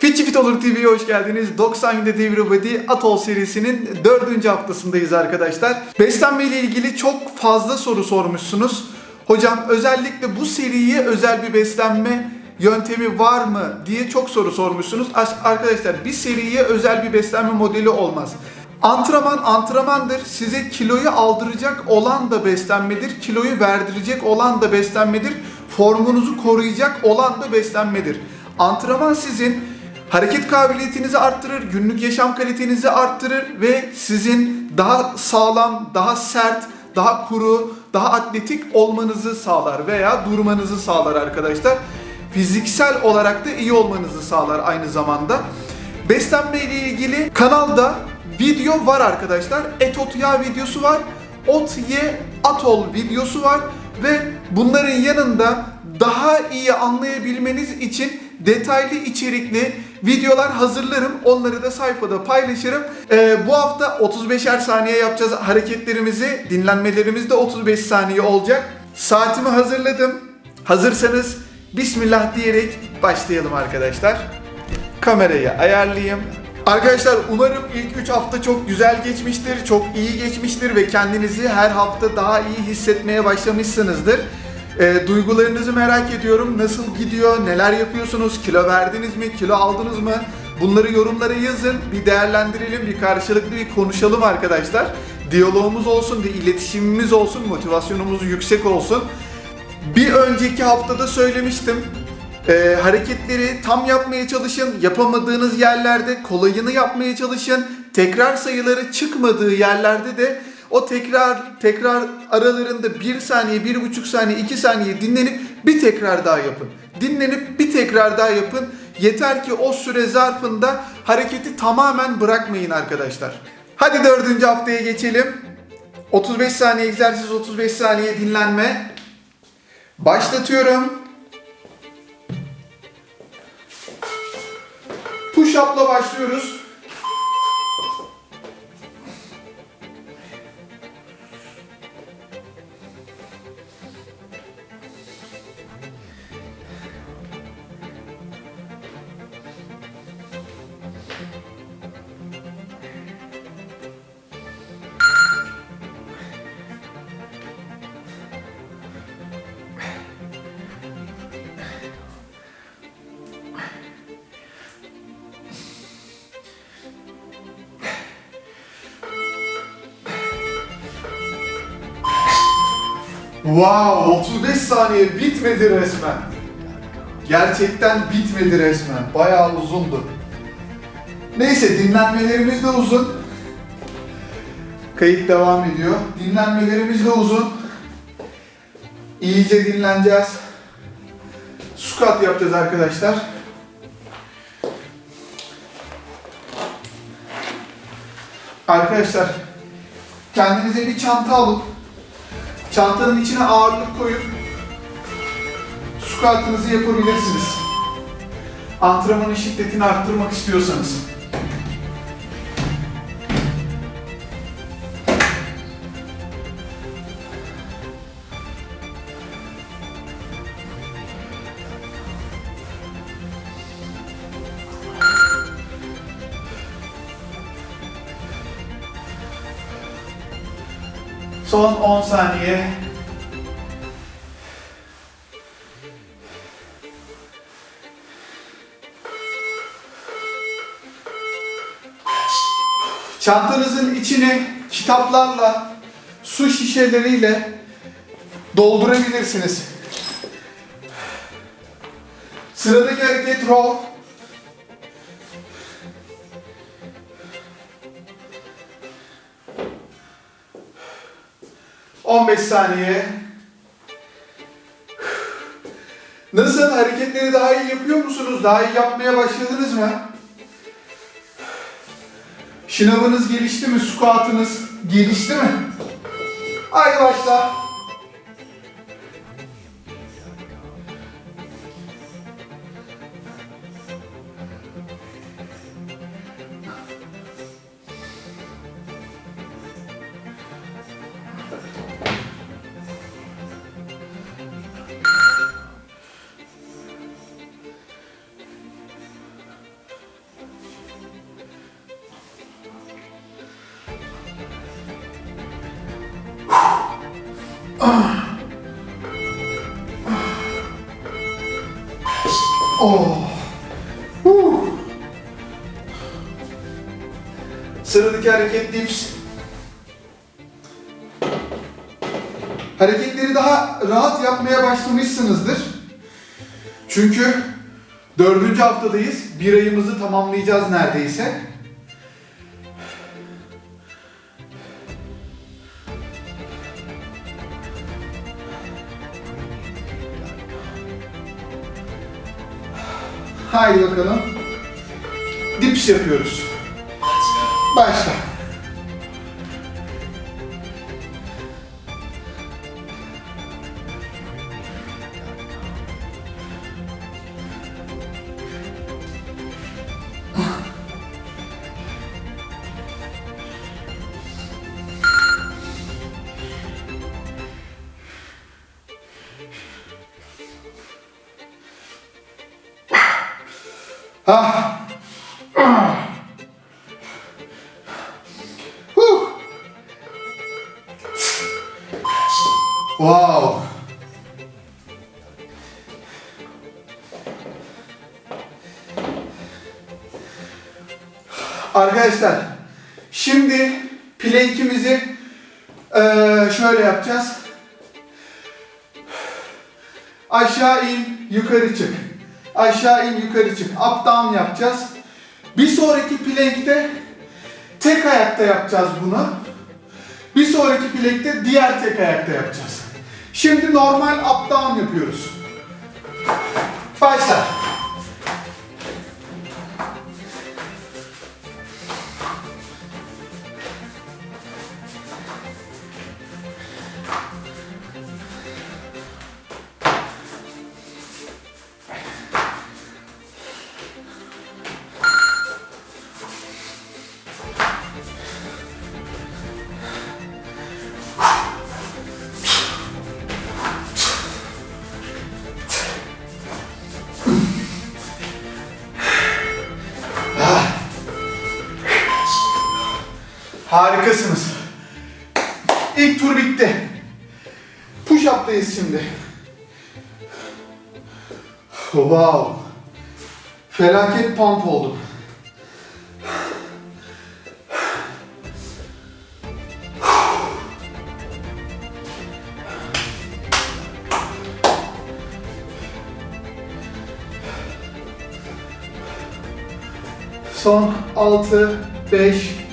Fitçi Fit Olur TV'ye hoş geldiniz. 90 günde devir body Atol serisinin dördüncü haftasındayız arkadaşlar. Beslenme ile ilgili çok fazla soru sormuşsunuz. Hocam özellikle bu seriye özel bir beslenme yöntemi var mı diye çok soru sormuşsunuz. Arkadaşlar bir seriye özel bir beslenme modeli olmaz. Antrenman antrenmandır. Size kiloyu aldıracak olan da beslenmedir. Kiloyu verdirecek olan da beslenmedir. Formunuzu koruyacak olan da beslenmedir. Antrenman sizin hareket kabiliyetinizi arttırır, günlük yaşam kalitenizi arttırır ve sizin daha sağlam, daha sert, daha kuru, daha atletik olmanızı sağlar veya durmanızı sağlar arkadaşlar. Fiziksel olarak da iyi olmanızı sağlar aynı zamanda. Beslenme ile ilgili kanalda video var arkadaşlar. Et ot yağ videosu var. Ot ye atol videosu var ve bunların yanında daha iyi anlayabilmeniz için detaylı içerikli videolar hazırlarım. Onları da sayfada paylaşırım. Ee, bu hafta 35'er saniye yapacağız hareketlerimizi. Dinlenmelerimiz de 35 saniye olacak. Saatimi hazırladım. Hazırsanız Bismillah diyerek başlayalım arkadaşlar. Kamerayı ayarlayayım. Arkadaşlar umarım ilk 3 hafta çok güzel geçmiştir, çok iyi geçmiştir ve kendinizi her hafta daha iyi hissetmeye başlamışsınızdır. Ee, duygularınızı merak ediyorum. Nasıl gidiyor? Neler yapıyorsunuz? Kilo verdiniz mi? Kilo aldınız mı? Bunları yorumlara yazın. Bir değerlendirelim, bir karşılıklı bir konuşalım arkadaşlar. Diyalogumuz olsun, bir iletişimimiz olsun, motivasyonumuz yüksek olsun. Bir önceki haftada söylemiştim. Ee, hareketleri tam yapmaya çalışın. Yapamadığınız yerlerde kolayını yapmaya çalışın. Tekrar sayıları çıkmadığı yerlerde de o tekrar tekrar aralarında 1 saniye, 1,5 saniye, 2 saniye dinlenip bir tekrar daha yapın. Dinlenip bir tekrar daha yapın. Yeter ki o süre zarfında hareketi tamamen bırakmayın arkadaşlar. Hadi dördüncü haftaya geçelim. 35 saniye egzersiz, 35 saniye dinlenme. Başlatıyorum. Push up'la başlıyoruz. Wow, 35 saniye bitmedi resmen. Gerçekten bitmedi resmen. Bayağı uzundu. Neyse dinlenmelerimiz de uzun. Kayıt devam ediyor. Dinlenmelerimiz de uzun. İyice dinleneceğiz. Squat yapacağız arkadaşlar. Arkadaşlar kendinize bir çanta alıp Çantanın içine ağırlık koyup squat'ınızı yapabilirsiniz. Antrenmanın şiddetini arttırmak istiyorsanız. Saniye. Çantanızın içini kitaplarla, su şişeleriyle doldurabilirsiniz. Sıradaki hareket row. ...15 saniye. Nasıl? Hareketleri daha iyi yapıyor musunuz? Daha iyi yapmaya başladınız mı? Şınavınız gelişti mi? Squat'ınız gelişti mi? Haydi başla. Sıradaki hareket dips. Hareketleri daha rahat yapmaya başlamışsınızdır. Çünkü dördüncü haftadayız. Bir ayımızı tamamlayacağız neredeyse. Haydi bakalım. Dips yapıyoruz. Başla. Ah. Wow. Arkadaşlar, şimdi plankimizi eee, şöyle yapacağız. Aşağı in, yukarı çık. Aşağı in, yukarı çık. Up down yapacağız. Bir sonraki plankte tek ayakta yapacağız bunu. Bir sonraki plankte diğer tek ayakta yapacağız. Şimdi normal up down yapıyoruz. Başla. Harikasınız. İlk tur bitti. Push up'tayız şimdi. Wow. Felaket pump oldum. Son 6, 5,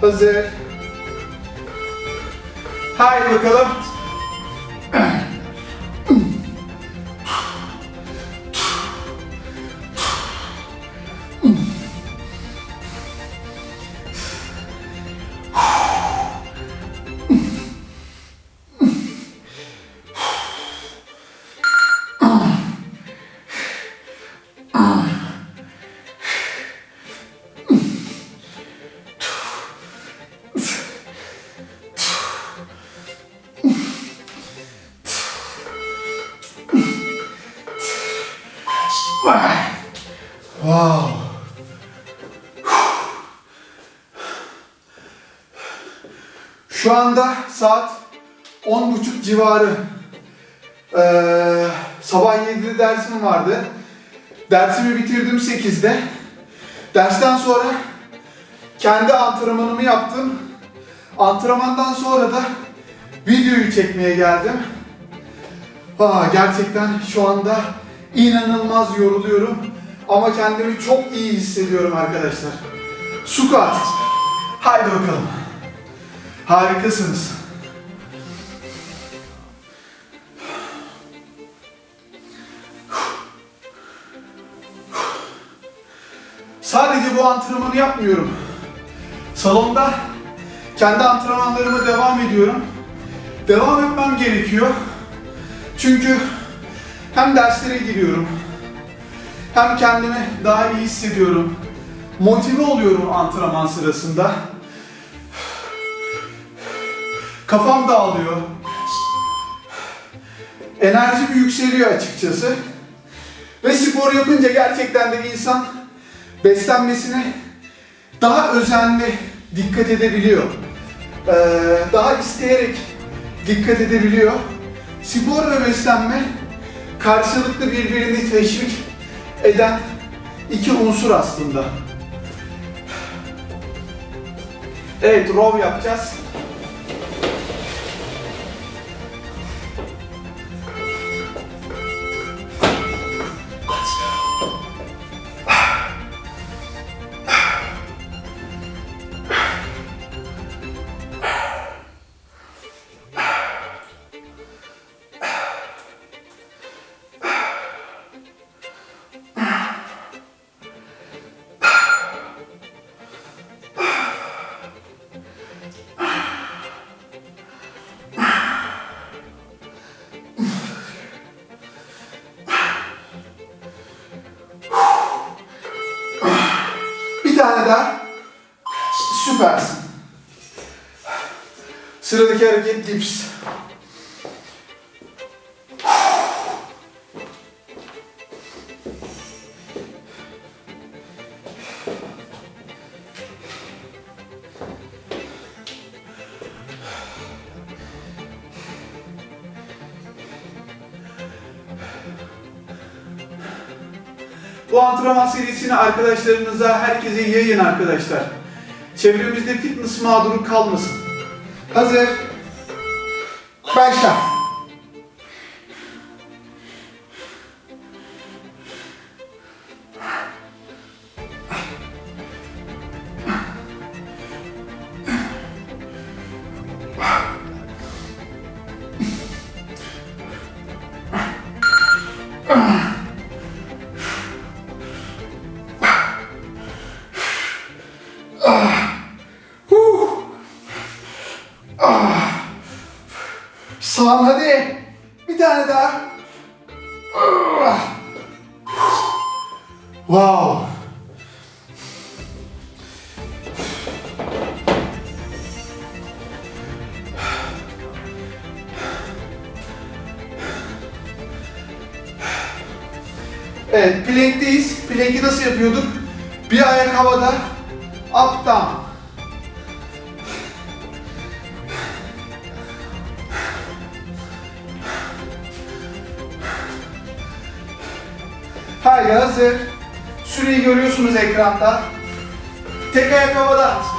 hazır. Haydi bakalım. Wow. Şu anda saat 10.30 civarı. Ee, sabah 7'de dersim vardı. Dersimi bitirdim 8'de. Dersten sonra kendi antrenmanımı yaptım. Antrenmandan sonra da videoyu çekmeye geldim. Aa, gerçekten şu anda inanılmaz yoruluyorum. Ama kendimi çok iyi hissediyorum arkadaşlar. Squat. Haydi bakalım. Harikasınız. Sadece bu antrenmanı yapmıyorum. Salonda kendi antrenmanlarıma devam ediyorum. Devam etmem gerekiyor. Çünkü hem derslere giriyorum, hem kendimi daha iyi hissediyorum. Motive oluyorum antrenman sırasında. Kafam dağılıyor. Enerjim yükseliyor açıkçası. Ve spor yapınca gerçekten de insan beslenmesine daha özenli dikkat edebiliyor. Ee, daha isteyerek dikkat edebiliyor. Spor ve beslenme karşılıklı birbirini teşvik eden iki unsur aslında. Evet, row yapacağız. Sıradaki dips. Bu antrenman serisini arkadaşlarınıza, herkese yayın arkadaşlar. Çevremizde fitness mağduru kalmasın. Hazır. Başla. Evet, plank'teyiz. Plank'i nasıl yapıyorduk? Bir ayak havada, up down. Haydi hazır. Süreyi görüyorsunuz ekranda. Tek ayak havada.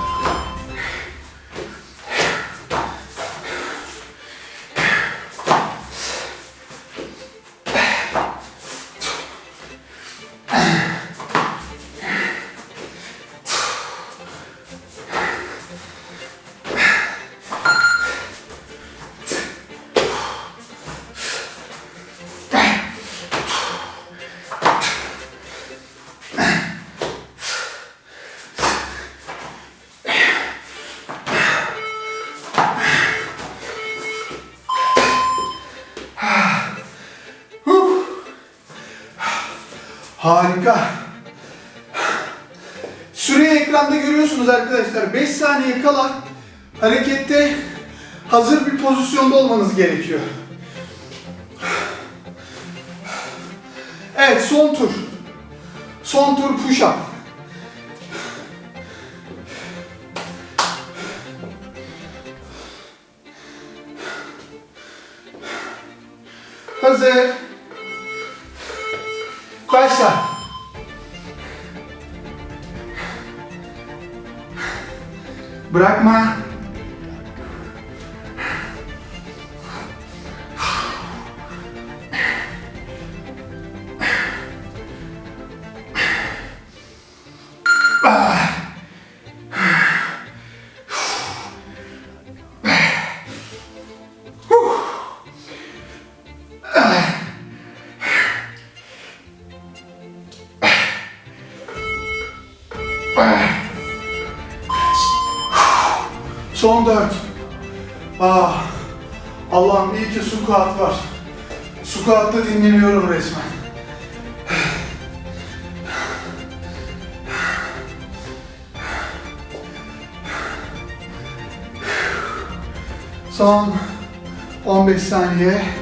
Harika. Süreyi ekranda görüyorsunuz arkadaşlar. 5 saniye kala harekette hazır bir pozisyonda olmanız gerekiyor. Evet son tur. Son tur push up. Hazır. Son dört. Ah, Allah'ım iyi ki squat var. Squat'ta dinleniyorum resmen. Son 15 saniye.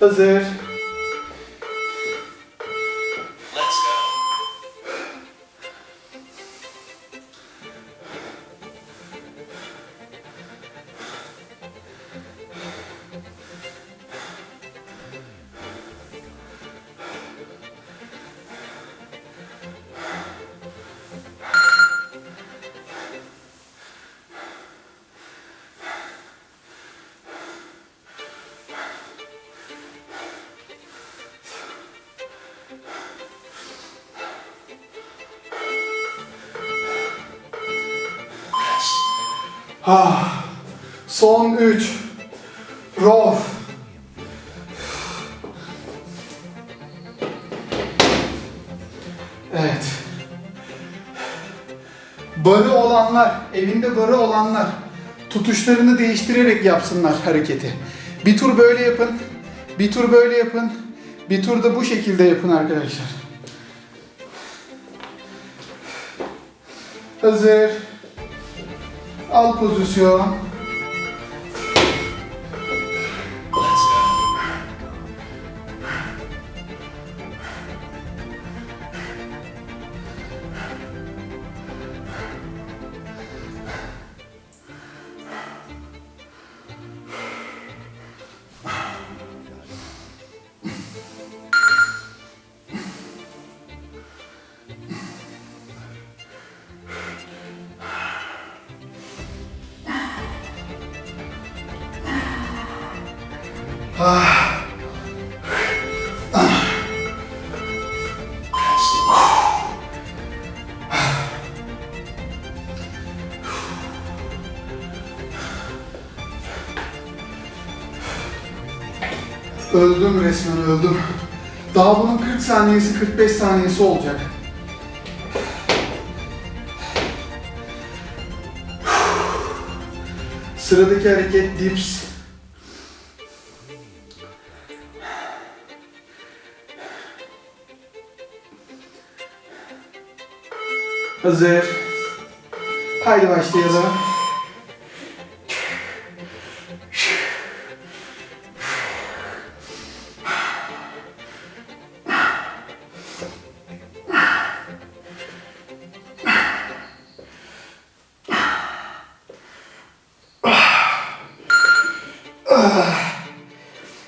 Hazır. Ah. Son 3. Row. Evet. Barı olanlar, evinde barı olanlar tutuşlarını değiştirerek yapsınlar hareketi. Bir tur böyle yapın, bir tur böyle yapın, bir tur da bu şekilde yapın arkadaşlar. Hazır. Al pozisyon. Öldüm resmen öldüm. Daha bunun 40 saniyesi 45 saniyesi olacak. Sıradaki hareket dips. Hazır. Haydi başlayalım.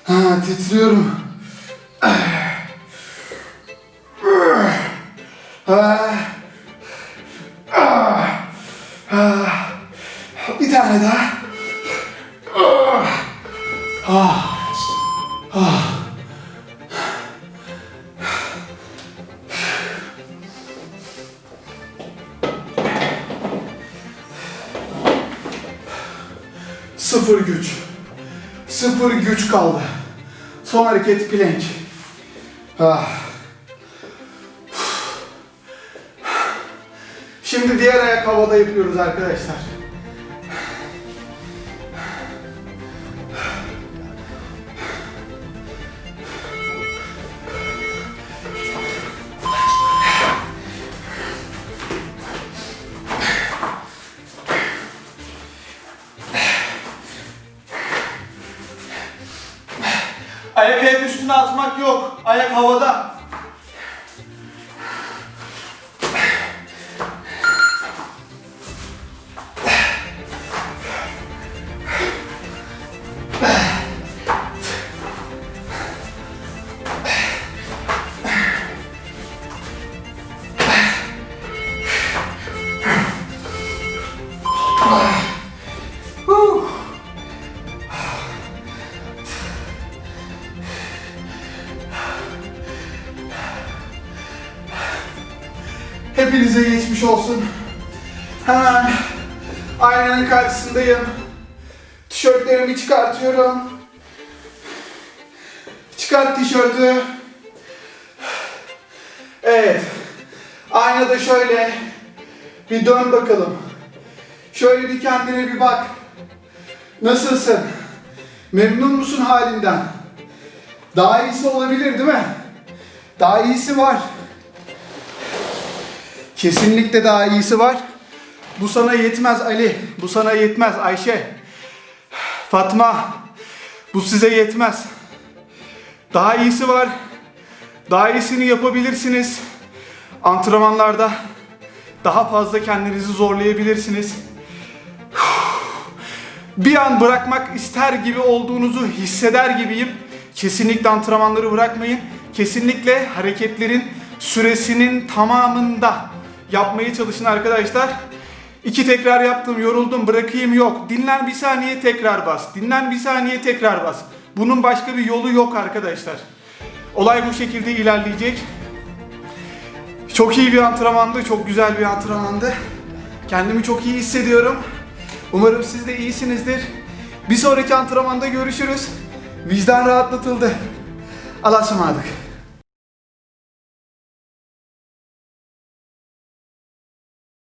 Ha, titriyorum. Son hareket plank. Ah. Şimdi diğer ayak havada yapıyoruz arkadaşlar. Geçmiş olsun. Hemen aynanın karşısındayım. Tişörtlerimi çıkartıyorum. Çıkart tişörtü. Evet. Aynada şöyle bir dön bakalım. Şöyle bir kendine bir bak. Nasılsın? Memnun musun halinden? Daha iyisi olabilir değil mi? Daha iyisi var. Kesinlikle daha iyisi var. Bu sana yetmez Ali. Bu sana yetmez Ayşe. Fatma. Bu size yetmez. Daha iyisi var. Daha iyisini yapabilirsiniz. Antrenmanlarda daha fazla kendinizi zorlayabilirsiniz. Bir an bırakmak ister gibi olduğunuzu hisseder gibiyim. Kesinlikle antrenmanları bırakmayın. Kesinlikle hareketlerin süresinin tamamında yapmaya çalışın arkadaşlar. İki tekrar yaptım, yoruldum, bırakayım yok. Dinlen bir saniye tekrar bas. Dinlen bir saniye tekrar bas. Bunun başka bir yolu yok arkadaşlar. Olay bu şekilde ilerleyecek. Çok iyi bir antrenmandı, çok güzel bir antrenmandı. Kendimi çok iyi hissediyorum. Umarım siz de iyisinizdir. Bir sonraki antrenmanda görüşürüz. Vicdan rahatlatıldı. Allah'a ısmarladık.